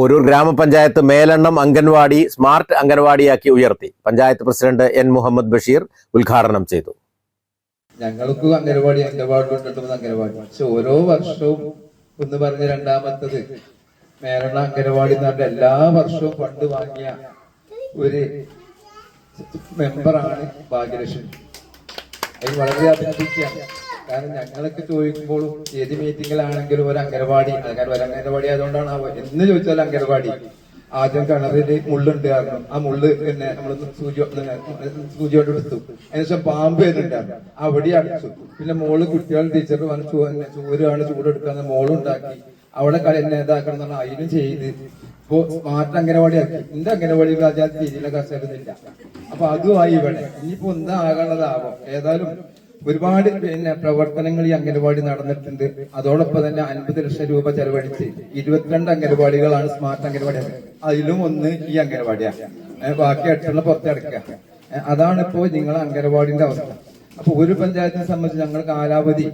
പോരൂർ ഗ്രാമപഞ്ചായത്ത് മേലെണ്ണം അംഗൻവാടി സ്മാർട്ട് അംഗൻവാടിയാക്കി ഉയർത്തി. പഞ്ചായത്ത് പ്രസിഡന്റ് എൻ മുഹമ്മദ് ബഷീർ ഉദ്ഘാടനം ചെയ്തു. ഞങ്ങൾക്ക് അംഗൻവാടി കൊണ്ടിട്ടുള്ളത് അംഗനവാടി പക്ഷെ ഓരോ വർഷവും ഒന്ന് പറഞ്ഞ രണ്ടാമത്തത് മേരണ അംഗനവാടി എന്ന് എല്ലാ വർഷവും ഫണ്ട് വാങ്ങിയ ഒരു മെമ്പറാണ് ഭാഗ്യലക്ഷ്മി. അത് വളരെ അഭിനന്ദിക്കുകയാണ്. കാരണം ഞങ്ങളൊക്കെ ചോദിക്കുമ്പോഴും ഏത് മീറ്റിങ്ങിലാണെങ്കിലും ഒരു അംഗനവാടി. കാരണം ഒരു അംഗനവാടി ആയതുകൊണ്ടാണ് എന്ന് ചോദിച്ചാൽ അംഗനവാടി. ആദ്യം കിണറിൽ മുള്ളുണ്ട് കാരണം ആ മുള്ള് പിന്നെ നമ്മൾ സൂചി സൂചി കൊണ്ട് എടുത്തു. അതിനുശേഷം പാമ്പ് എന്നുണ്ടായിരുന്നു അവിടെ അടിച്ചു പിന്നെ മോൾ കുട്ടികൾ ടീച്ചർ വന്ന് ചൂരാണ് ചൂടെടുക്കാന്ന് മോളുണ്ടാക്കി അവിടെ കളി എന്നെ ഇതാക്കണം എന്ന് പറഞ്ഞാൽ അതിനും ചെയ്ത്. ഇപ്പോ സ്മാർട്ട് അംഗനവാടി ആക്കി. എന്റെ അംഗനവാടി രാജാത്ത് രീതിയിലെ കർഷകരുന്നില്ല അപ്പൊ അതുമായി ഇവിടെ. ഇനിയിപ്പോ എന്താ ആകാനുള്ളതാവാം ഏതായാലും ഒരുപാട് പിന്നെ പ്രവർത്തനങ്ങൾ ഈ അംഗനവാടി നടന്നിട്ടുണ്ട്. അതോടൊപ്പം തന്നെ അൻപത് ലക്ഷം രൂപ ചെലവഴിച്ച് ഇരുപത്തിരണ്ട് അംഗനവാടികളാണ് സ്മാർട്ട് അംഗനവാടി അതിലും ഒന്ന് ഈ അംഗനവാടിയാണ് ബാക്കി എട്ടെണ്ണം പുറത്തിറക്കുക. അതാണ് ഇപ്പോ നിങ്ങളെ അംഗനവാടിന്റെ അവസ്ഥ. അപ്പൊ ഒരു പഞ്ചായത്തിനെ സംബന്ധിച്ച് ഞങ്ങൾ കാലാവധി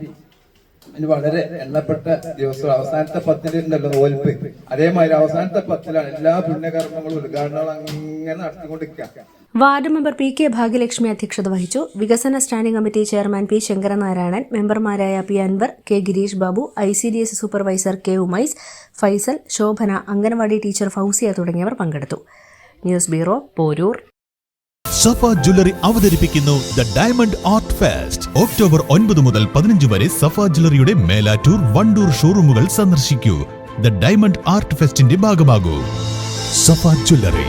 വളരെ എണ്ണപ്പെട്ട ദിവസം അവസാനത്തെ പത്തിലുണ്ടല്ലോ തോൽപ്പ്. അതേമാതിരി അവസാനത്തെ പത്തിലാണ് എല്ലാ പുണ്യകർമ്മങ്ങളും ഉദ്ഘാടനങ്ങളും അങ്ങനെ നടത്തിക്കൊണ്ടിരിക്കുക. Ward member P K Bhagyalakshmi അധ്യക്ഷത വഹിച്ചു. വികസന standing committee chairman P Sankaranarayanan മെമ്പർമാരായ P Anwar K Girish Babu I C D S supervisor K Umais Faisal Shobhana anganwadi teacher Fousiya തുടങ്ങിയവർ പങ്കെടുത്തു. News bureau Poroor. Safa jewellery അവതരിപ്പിക്കുന്നു the diamond art fest. October ഒൻപത് മുതൽ പതിനഞ്ച് വരെ സഫ ജ്വല്ലറിയുടെ മേലാറ്റൂർ വണ്ടൂർ ഷോറൂമുകൾ സന്ദർശിക്കൂ. ദ ഡയമണ്ട് ആർട്ട് ഫെസ്റ്റിന്റെ ഭാഗമാകൂ. സഫ ജ്വല്ലറി.